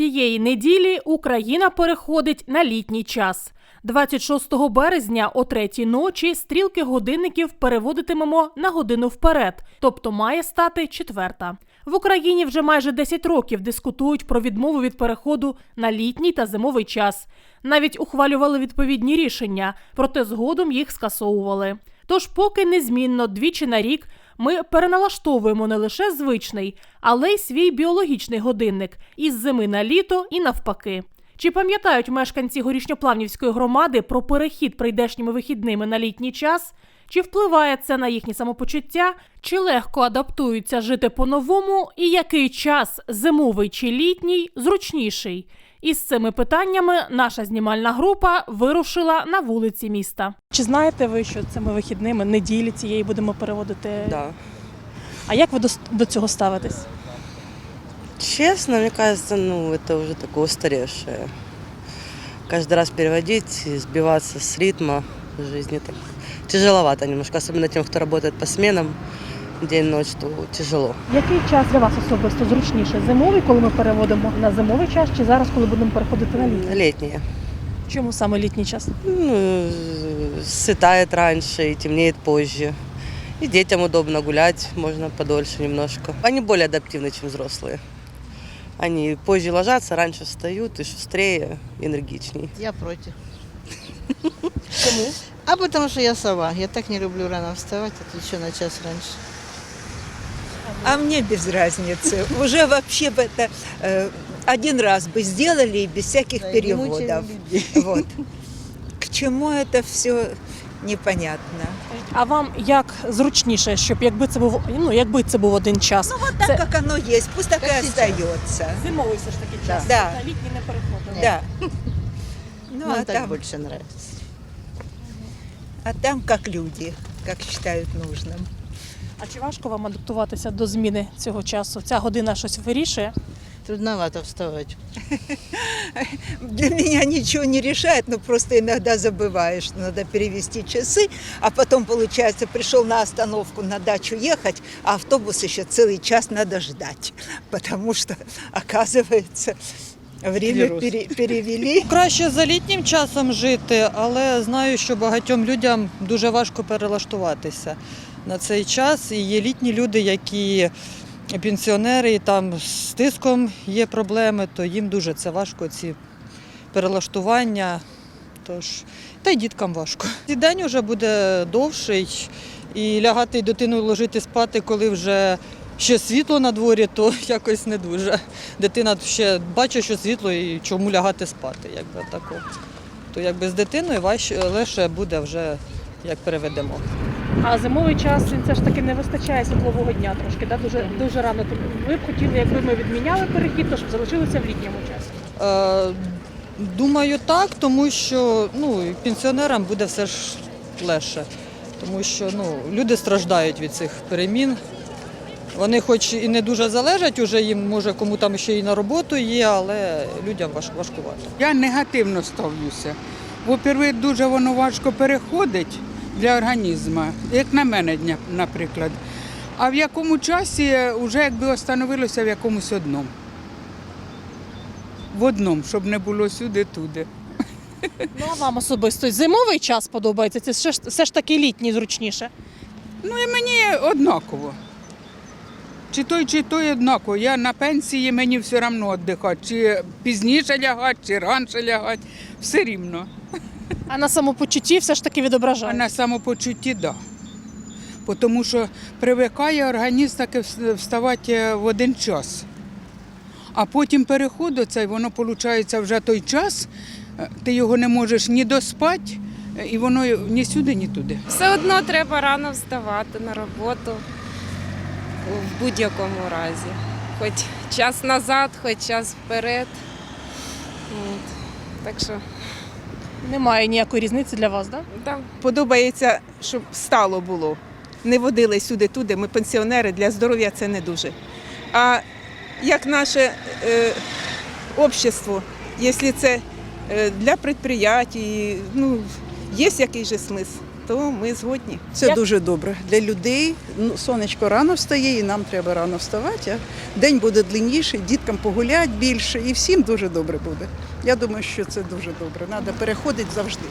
цієї неділі Україна переходить на літній час. 26 березня о третій ночі стрілки годинників переводитимемо на годину вперед, тобто має стати четверта. В Україні вже майже 10 років дискутують про відмову від переходу на літній та зимовий час. Навіть ухвалювали відповідні рішення, проте згодом їх скасовували. Тож, поки незмінно двічі на рік ми переналаштовуємо не лише звичний, але й свій біологічний годинник із зими на літо і навпаки. Чи пам'ятають мешканці горішньоплавнівської громади про перехід прийдешніми вихідними на літній час? Чи впливає це на їхнє самопочуття? Чи легко адаптуються жити по-новому? І який час зимовий чи літній зручніший? Із цими питаннями наша знімальна група вирушила на вулиці міста. Чи знаєте ви, що цими вихідними неділі цієї будемо переводити? Да. А як ви до, до цього ставитесь? Честно, мне кажется, ну, это уже такое устаревшее. Каждый раз переводить и сбиваться с ритма жизни так тяжеловато немножко, особенно тем, кто работает по сменам день-ночь, то тяжело. Який час для вас особисто зручніше? Зимовий, коли ми переводимо на зимовий час, чи зараз, коли будемо переходити на літній? Летнее. Чому саме літній час? Ну, светает раньше и темнеет позже. И детям удобно гулять, можно подольше немножко. Они более адаптивны, чем взрослые. Они позже ложатся, раньше встают и шустрее, энергичнее. Я против. Чому? А потому что я сова. Я так не люблю рано вставать, отлечу на час раньше. А мне без разницы. Уже вообще бы это э, один раз бы сделали и без всяких Да, и не мучили переводов. людей. Вот. К чему это все непонятно. А вам як зручніше, щоб якби це був ну якби це був один час? Вот так, Це- как оно есть, пусть так и Как сейчас. остается. Зимовий все ж таки час. Да. На літній не переходимо. Да. Ну, Нам а так там, больше нравится. а там как люди, как считают нужным. А чи важко вам адаптуватися до зміни цього часу? Ця година щось вирішує? Трудновато вставать. Для меня ничего не решает, но просто иногда забываешь, что надо перевести часы, а потом, получается, пришел на остановку на дачу ехать, а автобус еще целый час надо ждать, потому что, оказывается, время Вирус. пере- перевели. Краще за літнім часом жити, але знаю, що багатьом людям дуже важко перелаштуватися на цей час. І є літні люди, які пенсіонери, і там з тиском є проблеми, то їм дуже це важко, ці перелаштування. Тож, та й діткам важко. І день вже буде довший, і лягати і дитину ложити спати, коли вже ще світло на дворі, то якось не дуже. Дитина ще бачить, що світло і чому лягати спати, якби тако. То якби з дитиною важче, легше буде вже як переведемо. А зимовий час він все ж таки не вистачає світлового дня трошки, да? дуже, дуже рано. Ви б хотіли, якби ми відміняли перехід, то щоб залишилися в літньому часі. Е, думаю, так, тому що ну, і пенсіонерам буде все ж легше. Тому що ну, люди страждають від цих перемін. Вони хоч і не дуже залежать, уже їм може кому там ще і на роботу є, але людям важ, важкувато. Я негативно ставлюся. Во-первых, дуже воно важко переходить для організму, як на мене, наприклад. А в якому часі вже якби остановилося в якомусь одному. В одному, щоб не було сюди-туди. Ну а вам особисто зимовий час подобається? Це все ж, все ж таки літній зручніше. Ну і мені однаково. Чи той, чи той однаково. Я на пенсії, мені все одно віддихати. Чи пізніше лягати, чи раніше лягати. Все рівно. А на самопочутті все ж таки відображає? А на самопочутті так. Да. Тому що привикає організм таки вставати в один час. А потім переход до цей, воно виходить вже той час, е, ти його не можеш ні доспати, е, і воно ні сюди, ні туди. Все одно треба рано вставати на роботу в будь-якому разі. Хоч час назад, хоч час вперед. От. Так що, Немає ніякої різниці для вас, так? Да? да. подобається, щоб стало було. Не водили сюди-туди. Ми пенсіонери, для здоров'я це не дуже. А як наше е, общество, якщо це е, для підприємств, ну, є який же смисл. То ми згодні. Це Як- дуже добре для людей. Ну, сонечко рано встає, і нам треба рано вставати. А день буде длинніший, діткам погулять більше, і всім дуже добре буде. Я думаю, що це дуже добре. Треба переходити завжди.